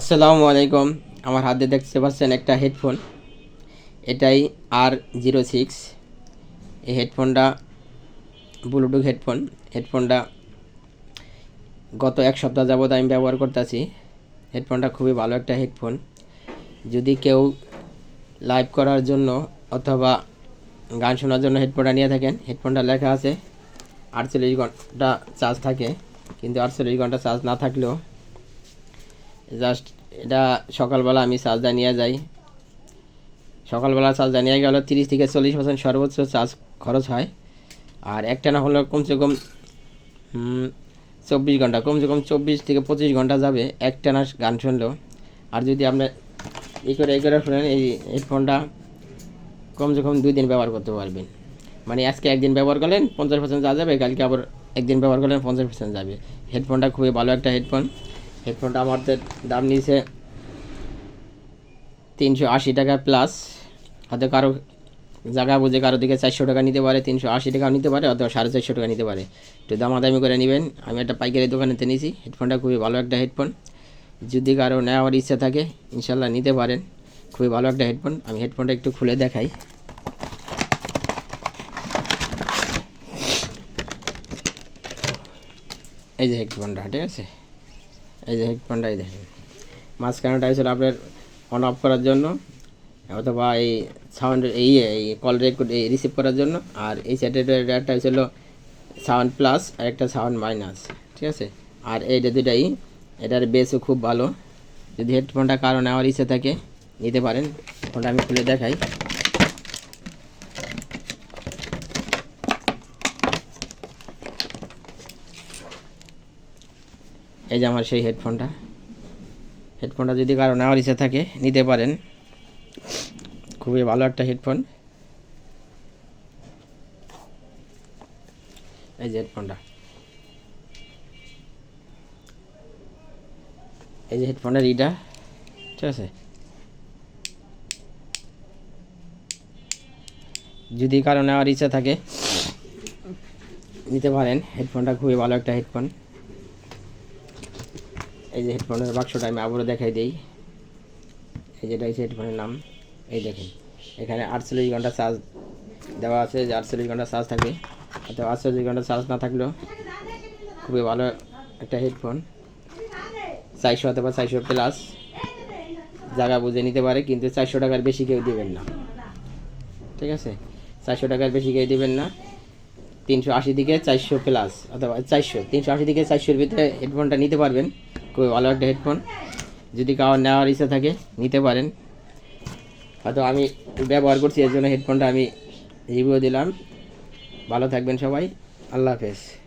আসসালামু আলাইকুম। আমার হাতে দেখতে পাচ্ছেন একটা হেডফোন। এটাই আর জিরো সিক্স এই হেডফোনটা ব্লুটুথ হেডফোন। হেডফোনটা গত এক সপ্তাহ যাবত আমি ব্যবহার করতেছি। হেডফোনটা খুবই ভালো একটা হেডফোন। যদি কেউ লাইভ করার জন্য অথবা গান শোনার জন্য হেডফোনটা নিয়ে থাকেন, হেডফোনটা লেখা আছে আটচল্লিশ ঘণ্টা চার্জ থাকে। কিন্তু আটচল্লিশ ঘণ্টা চার্জ না থাকলেও জাস্ট এটা সকালবেলা আমি চার্জটা নিয়ে যাই। সকালবেলা চার্জটা নিয়ে গেলে তিরিশ থেকে চল্লিশ পার্সেন্ট সর্বোচ্চ চার্জ খরচ হয়। আর একটা না হলেও কমসে কম চব্বিশ ঘণ্টা, কমসে কম চব্বিশ থেকে পঁচিশ ঘণ্টা যাবে একটা না গান শুনলেও। আর যদি আপনার এই করে এই করে শুনেন, এই হেডফোনটা কমসে কম দুই দিন ব্যবহার করতে পারবেন। মানে আজকে একদিন ব্যবহার করলেন, পঞ্চাশ পার্সেন্ট যা যাবে, কালকে আবার একদিন ব্যবহার করলেন, পঞ্চাশ পার্সেন্ট যাবে। হেডফোনটা খুবই ভালো একটা হেডফোন হেডফোনটা আমাদের দাম নিয়েছে তিনশো আশি টাকা প্লাস হয়তো কারও জায়গা বুঝে কারও দিকে চারশো টাকা নিতে পারে, তিনশো আশি টাকাও নিতে পারে, অথবা সাড়ে চারশো টাকা নিতে পারে। একটু দামাদামি করে নেবেন। আমি একটা পাইকারি দোকানেতে নিয়েছি। হেডফোনটা খুবই ভালো একটা হেডফোন। যদি কারও নেওয়ার ইচ্ছা থাকে ইনশাল্লাহ নিতে পারেন। খুবই ভালো একটা হেডফোন। আমি হেডফোনটা একটু খুলে দেখাই। এই যে হেডফোনটা, ঠিক আছে? এই যে হেডফোনটাই দেখেন। মাঝখানেটা হয়েছিল আপনার অন অফ করার জন্য, অথবা এই সাউন্ড এই কল রেকর্ড এই রিসিভ করার জন্য, আর এই একটা হয়েছিল সাউন্ড প্লাস আর একটা সাউন্ড মাইনাস ঠিক আছে? আর এইটা দুটাই এটার বেসও খুব ভালো। যদি হেডফোনটা কারও নেওয়ার ইচ্ছে থাকে, নিতে পারেন। ফোনটা আমি খুলে দেখাই। এই যে আমার সেই হেডফোনটা হেডফোনটা যদি কারও নেওয়ার ইচ্ছে থাকে, নিতে পারেন। খুবই ভালো একটা হেডফোন এই যে হেডফোনটা এই যে হেডফোনের ইটা ঠিক আছে? যদি কারও নেওয়ার ইচ্ছা থাকে, নিতে পারেন। হেডফোনটা খুবই ভালো একটা হেডফোন এই যে হেডফোনের বাক্সটা আমি আবারও দেখাই দিই। এই যেটা হচ্ছে হেডফোনের নাম। এই দেখেন, এখানে আটচল্লিশ ঘণ্টা চার্জ দেওয়া আছে। যে আটচল্লিশ ঘণ্টা চার্জ থাকে অথবা আটচল্লিশ ঘণ্টা চার্জ না থাকলেও খুবই ভালো একটা হেডফোন। চারশো অথবা চারশো প্লাস জায়গা বুঝে নিতে পারে, কিন্তু চারশো টাকার বেশি কেউ দেবেন না। ঠিক আছে? চারশো টাকার বেশি কেউ দেবেন না। তিনশো আশি থেকে চারশো প্লাস অথবা চারশো, তিনশো আশি থেকে চারশোর ভিতরে হেডফোনটা নিতে পারবেন। খুবই ভালো একটা হেডফোন যদি কারোর নেওয়ার ইচ্ছা থাকে, নিতে পারেন। হয়তো আমি ব্যবহার করছি, এর জন্য হেডফোনটা আমি রিভিউ দিলাম। ভালো থাকবেন সবাই। আল্লাহ হাফেজ।